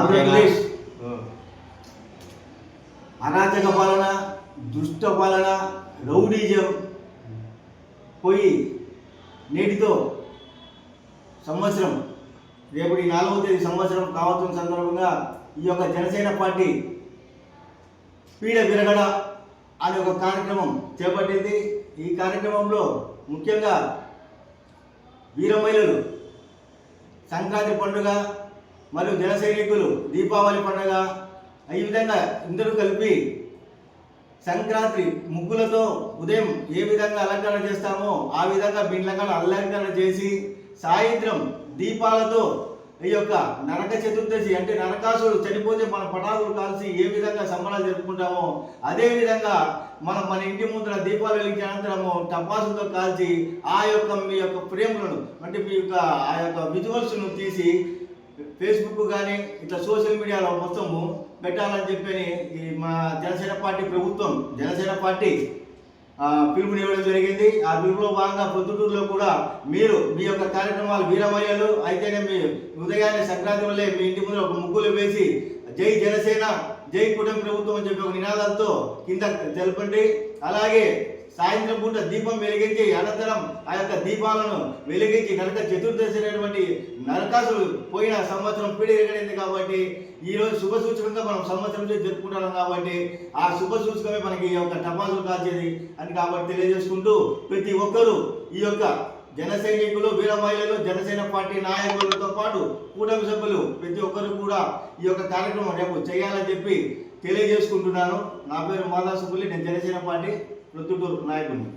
ఆంధ్రప్రదేశ్. అరాచక పాలన దుష్ట పాలన రౌడీజం పోయి నేటితో సంవత్సరం రేపటి నాలుగవ తేదీ సంవత్సరం కావతున్న సందర్భంగా ఈ యొక్క జనసేన పార్టీ పీడ విరగడ అనే ఒక కార్యక్రమం చేపట్టింది. ఈ కార్యక్రమంలో ముఖ్యంగా వీర మహిళలు సంక్రాంతి పండుగ మరియు జన సైనికులు దీపావళి పండుగ ఈ విధంగా ఇందరూ కలిపి సంక్రాంతి ముగ్గులతో ఉదయం ఏ విధంగా అలంకరణ చేస్తామో ఆ విధంగా బిండ్లకడ అలంకరణ చేసి సాయంత్రం దీపాలతో ఈ యొక్క నరక చతుర్దశి అంటే నరకాసుడు చనిపోతే మన పటాకులు కాల్చి ఏ విధంగా సంబరాలు జరుపుకుంటామో అదే విధంగా మనం మన ఇంటి ముందర దీపాలు వెలిగించిన అనంతరము టపాసులతో కాల్చి ఆ యొక్క మీ యొక్క ఫ్రేమ్లను అంటే మీ యొక్క ఆ యొక్క విజువల్స్ను తీసి ఫేస్బుక్ కానీ ఇట్లా సోషల్ మీడియాలో మొత్తము పెట్టాలని చెప్పని ఈ మా జనసేన పార్టీ ప్రభుత్వం జనసేన పార్టీ పిలుపుని పిలుపునివ్వడం జరిగింది. ఆ పిలుపులో భాగంగా పొద్దుటూరులో కూడా మీరు మీ యొక్క కార్యక్రమాలు వీరమయ్యలు అయితేనే మీ ఉదయాన్నే సంక్రాంతి వల్లే మీ ఇంటి ముందు ఒక ముగ్గులు వేసి జై జనసేన జై కుటుంబ ప్రభుత్వం అని చెప్పి ఒక నినాదాలతో కింద తెలపండి. అలాగే సాయంత్రం పూట దీపం వెలిగించి అనంతరం ఆ యొక్క దీపాలను వెలిగించి నరక చతుర్దశి అనేటువంటి నరకాసులు పోయిన సంవత్సరం పిడి ఎరగడింది కాబట్టి ఈ రోజు శుభ సూచకంగా మనం సంవత్సరం చేసి జరుపుకుంటున్నాం కాబట్టి ఆ శుభ సూచకమే మనకి ఈ యొక్క టపాసులు కాల్చేది అని కాబట్టి తెలియజేసుకుంటూ ప్రతి ఒక్కరూ ఈ యొక్క జన సైనికులు వీర మహిళలు జనసేన పార్టీ నాయకులతో పాటు కూటమి సభ్యులు ప్రతి ఒక్కరు కూడా ఈ యొక్క కార్యక్రమం రేపు చేయాలని చెప్పి తెలియజేసుకుంటున్నాను. నా పేరు మాదా నేను జనసేన పార్టీ ప్రొద్దుటూరు నాయకుడిని.